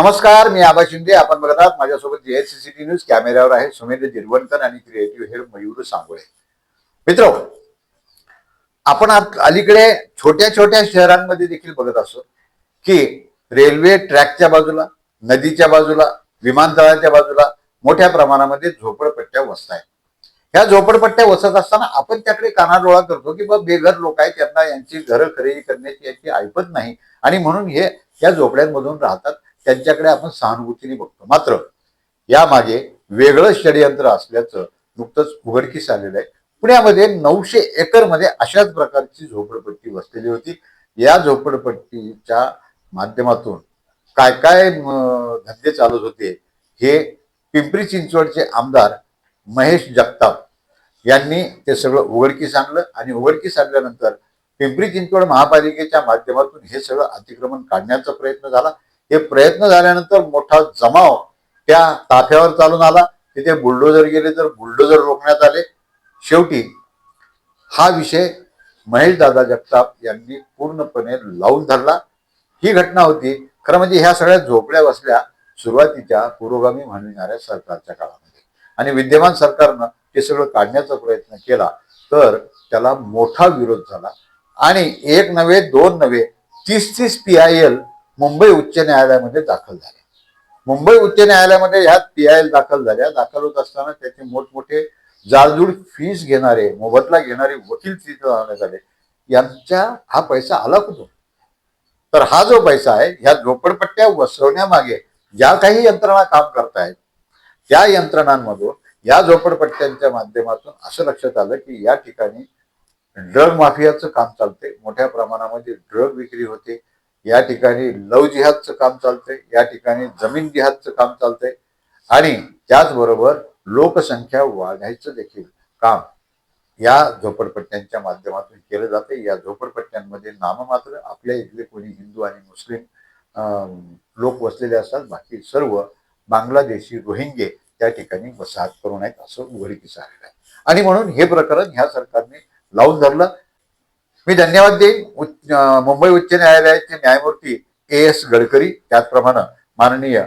नमस्कार मी आबा शिंदे. आपण बघत आहात माझ्यासोबत टी न्यूज कॅमेऱ्यावर आहे सुमेध जिरवणकर आणि क्रिएटिव्ह हेड मयूर सांगोळे. मित्र आपण अलीकडे छोट्या छोट्या शहरांमध्ये देखील बघत असतो की रेल्वे ट्रॅकच्या बाजूला नदीच्या बाजूला विमानतळाच्या बाजूला मोठ्या प्रमाणामध्ये झोपडपट्ट्या वसत आहेत. ह्या झोपडपट्ट्या वसत असताना आपण त्याकडे कानाडोळा करतो की बाबा बेघर लोक आहेत त्यांना यांची घरं खरेदी करण्याची याची ऐपत नाही आणि म्हणून हे या झोपड्यांमधून राहतात. त्यांच्याकडे आपण सहानुभूतीने बघतो. मात्र यामागे वेगळं षडयंत्र असल्याचं नुकतंच उघडकीस आलेलं आहे. पुण्यामध्ये नऊशे एकरमध्ये अशाच प्रकारची झोपडपट्टी वसलेली होती. या झोपडपट्टीच्या माध्यमातून काय काय धंदे चालत होते हे पिंपरी चिंचवडचे आमदार महेश जगताप यांनी ते सगळं उघडकीस आणलं आणि उघडकीस आणल्यानंतर पिंपरी चिंचवड महापालिकेच्या माध्यमातून हे सगळं अतिक्रमण काढण्याचा प्रयत्न झाला. हे प्रयत्न झाल्यानंतर मोठा जमाव त्या ताफ्यावर चालून आला. तिथे बुलडोजर गेले तर बुलडोजर रोखण्यात आले. शेवटी हा विषय महेश दादा जगताप यांनी पूर्णपणे लावून धरला. ही घटना होती. खरं म्हणजे ह्या सगळ्या झोपड्या बसल्या सुरुवातीच्या पुरोगामी म्हणणाऱ्या सरकारच्या काळामध्ये. आणि विद्यमान सरकारनं ते सगळं काढण्याचा प्रयत्न केला तर त्याला मोठा विरोध झाला. आणि एक नव्हे दोन नव्हे तीस तीस पी आय एल मुंबई उच्च न्यायालयामध्ये दाखल झाल्या मुंबई उच्च न्यायालयामध्ये ह्या पी आय एल दाखल झाल्या. दाखल होत असताना त्याचे मोठमोठे जाळजूळ फीस घेणारे मोबदला घेणारे वकील तिथं लावण्यात आले. यांचा हा पैसा आला कुठून? तर हा जो पैसा आहे ह्या झोपडपट्ट्या वसवण्यामागे ज्या काही यंत्रणा काम करतायत त्या यंत्रणांमधून या झोपडपट्ट्यांच्या माध्यमातून असं लक्षात आलं की या ठिकाणी ड्रग माफियाचं काम चालते मोठ्या प्रमाणामध्ये ड्रग विक्री होते. या ठिकाणी लव जिहादचं काम चालतंय या ठिकाणी जमीन जिहादचं काम चालतंय आणि त्याचबरोबर लोकसंख्या वाढायचं देखील काम या झोपडपट्ट्यांच्या माध्यमातून केलं जाते या झोपडपट्ट्यांमध्ये नाममात्र आपल्या इथले कोणी हिंदू आणि मुस्लिम अं, लोक वसलेले असतात. बाकी सर्व बांगलादेशी रोहिंगे त्या ठिकाणी वसाहत करून आहेत असं उघडकीस आलेलं आहे. आणि म्हणून हे प्रकरण ह्या सरकारने लावून धरलं. मी धन्यवाद देईन. मुंबई उच्च न्यायालयाचे न्यायमूर्ती ए एस गडकरी त्याचप्रमाणे माननीय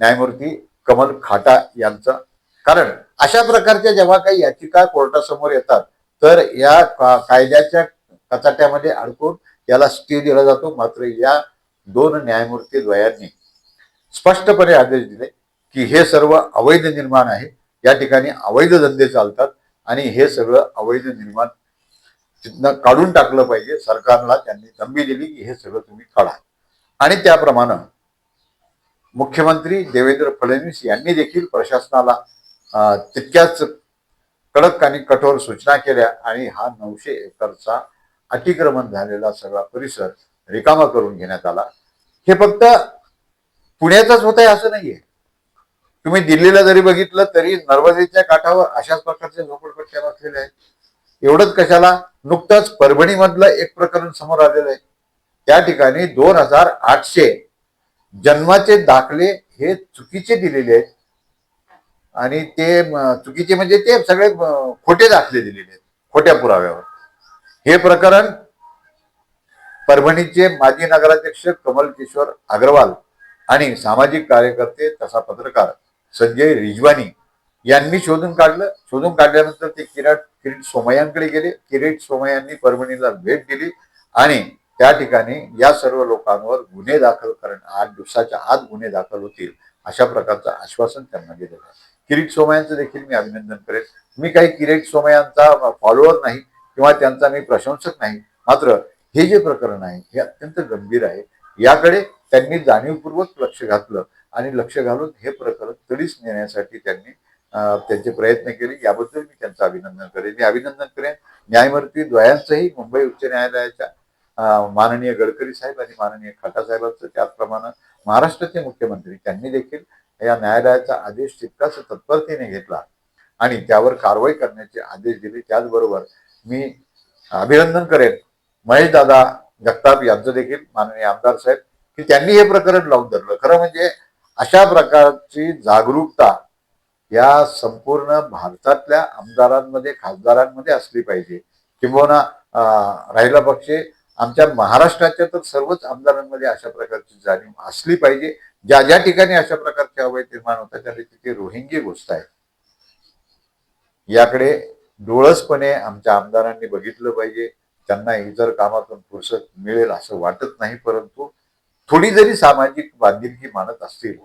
न्यायमूर्ती कमल खाटा यांचं. कारण अशा प्रकारच्या जेव्हा काही याचिका कोर्टासमोर येतात तर या कायद्याच्या कचाट्यामध्ये अडकून याला स्टे दिला जातो. मात्र या दोन न्यायमूर्ती द्वयांनी स्पष्टपणे आदेश दिले की हे सर्व अवैध निर्माण आहे. या ठिकाणी अवैध धंदे चालतात आणि हे सगळं अवैध निर्माण तिथनं काढून टाकलं पाहिजे. सरकारला त्यांनी तंबी दिली की हे सगळं तुम्ही काढा. आणि त्याप्रमाणे मुख्यमंत्री देवेंद्र फडणवीस यांनी देखील प्रशासनाला तितक्याच कडक आणि कठोर सूचना केल्या आणि हा नऊशे एकरचा अतिक्रमण झालेला सगळा परिसर रिकामा करून घेण्यात आला. हे फक्त पुण्याचाच होत आहे असं नाहीये. तुम्ही दिल्लीला जरी बघितलं तरी नर्मदेच्या काठावर अशाच प्रकारच्या झोपडपट्ट्या बसलेल्या आहेत. एवढंच कशाला? नुकतंच परभणीमधलं एक प्रकरण समोर आलेलं आहे. त्या ठिकाणी दोन हजार आठशे जन्माचे दाखले हे चुकीचे दिलेले आहेत. आणि ते चुकीचे म्हणजे ते सगळे खोटे दाखले दिलेले आहेत खोट्या पुराव्यावर. हे प्रकरण परभणीचे माजी नगराध्यक्ष कमल किशोर अग्रवाल आणि सामाजिक कार्यकर्ते तसा पत्रकार संजय रिजवानी यांनी शोधून काढलं. शोधून काढल्यानंतर ते किराट किरीट सोमय्यांकडे गेले. किरीट सोमय्यांनी परभणीला भेट दिली आणि त्या ठिकाणी या सर्व लोकांवर गुन्हे दाखल करणं आठ दिवसाच्या आत गुन्हे दाखल होतील अशा प्रकारचं आश्वासन त्यांना दिलेलं आहे. किरीट सोमयांचं देखील मी अभिनंदन करेन. मी काही किरीट सोमयांचा फॉलोअर नाही किंवा त्यांचा मी प्रशंसक नाही. मात्र हे जे प्रकरण आहे हे अत्यंत गंभीर आहे. याकडे त्यांनी जाणीवपूर्वक लक्ष घातलं आणि लक्ष घालून हे प्रकरण तडीच नेण्यासाठी त्यांनी त्यांचे प्रयत्न केले. याबद्दल मी त्यांचं अभिनंदन करेन. मी अभिनंदन करेन. न्यायमूर्ती द्वयांचंही मुंबई उच्च न्यायालयाच्या माननीय गडकरी साहेब आणि माननीय खटा साहेबांचं त्याचप्रमाणे महाराष्ट्राचे मुख्यमंत्री त्यांनी देखील या न्यायालयाचा आदेश तितकाच तत्परतेने घेतला आणि त्यावर कारवाई करण्याचे आदेश दिले. त्याचबरोबर मी अभिनंदन करेन महेश दादा जगताप यांचं देखील माननीय आमदार साहेब की त्यांनी हे प्रकरण लावून धरलं. खरं म्हणजे अशा प्रकारची जागरूकता या संपूर्ण भारतातल्या आमदारांमध्ये खासदारांमध्ये असली पाहिजे. किंबहुना राहिला पक्षे आमच्या महाराष्ट्राच्या तर सर्वच आमदारांमध्ये अशा प्रकारची जाणीव असली पाहिजे. ज्या ज्या ठिकाणी अशा प्रकारचे अवय निर्माण होतात त्याने तिथे रोहिंगी गोष्ट आहे. याकडे डोळसपणे आमच्या आमदारांनी बघितलं पाहिजे. त्यांना इतर कामातून फुरसत मिळेल असं वाटत नाही परंतु थोडी जरी सामाजिक बांधिलकी मानत असतील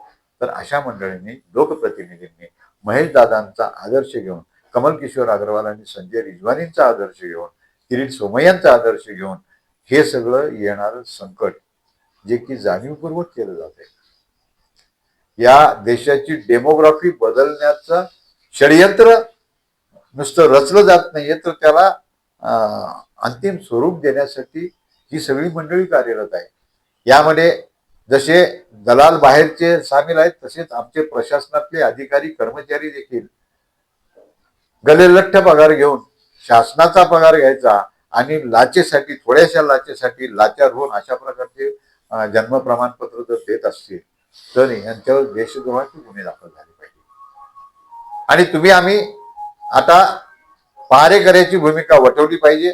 तर अशा मंडळींनी लोकप्रतिनिधींनी महेश दादांचा आदर्श घेऊन कमल किशोर अग्रवाल आणि संजय रिजवानींचा आदर्श घेऊन किरीट सोमय्यांचा आदर्श घेऊन हे सगळं येणारं संकट जे की जाणीवपूर्वक केलं जाते या देशाची डेमोग्राफी बदलण्याचं षडयंत्र नुसतं रचलं जात नाहीये तर त्याला अंतिम स्वरूप देण्यासाठी ही सगळी मंडळी कार्यरत आहे. यामध्ये जसे दलाल बाहेरचे सामील आहेत तसेच आमचे प्रशासनातले अधिकारी कर्मचारी देखील गलेलठ्ठ पगार घेऊन शासनाचा पगार घ्यायचा आणि लाचेसाठी थोड्याशा लाचेसाठी लाचार होऊन अशा प्रकारचे जन्म प्रमाणपत्र जर देत असतील तर यांच्यावर देशद्रोहाचे गुन्हे दाखल झाले पाहिजे. आणि तुम्ही आम्ही आता पहारेकऱ्याची भूमिका वठवली पाहिजे.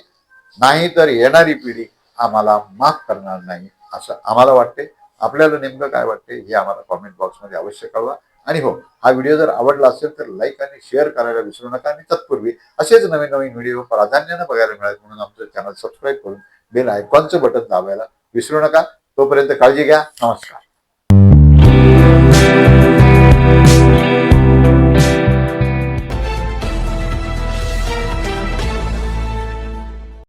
नाही तर येणारी पिढी आम्हाला माफ करणार नाही असं आम्हाला वाटते. आपल्याला नेमकं काय वाटते हे आम्हाला कॉमेंट बॉक्समध्ये अवश्य कळवा. आणि हो हा व्हिडिओ जर आवडला असेल तर लाईक आणि शेअर करायला विसरू नका. आणि तत्पूर्वी असेच नवीन नवीन व्हिडिओ प्राधान्यानं बघायला मिळाले म्हणून आमचं चॅनल सबस्क्राईब करून बेल आयकॉनचं बटन दाबायला विसरू नका. तोपर्यंत काळजी घ्या. नमस्कार.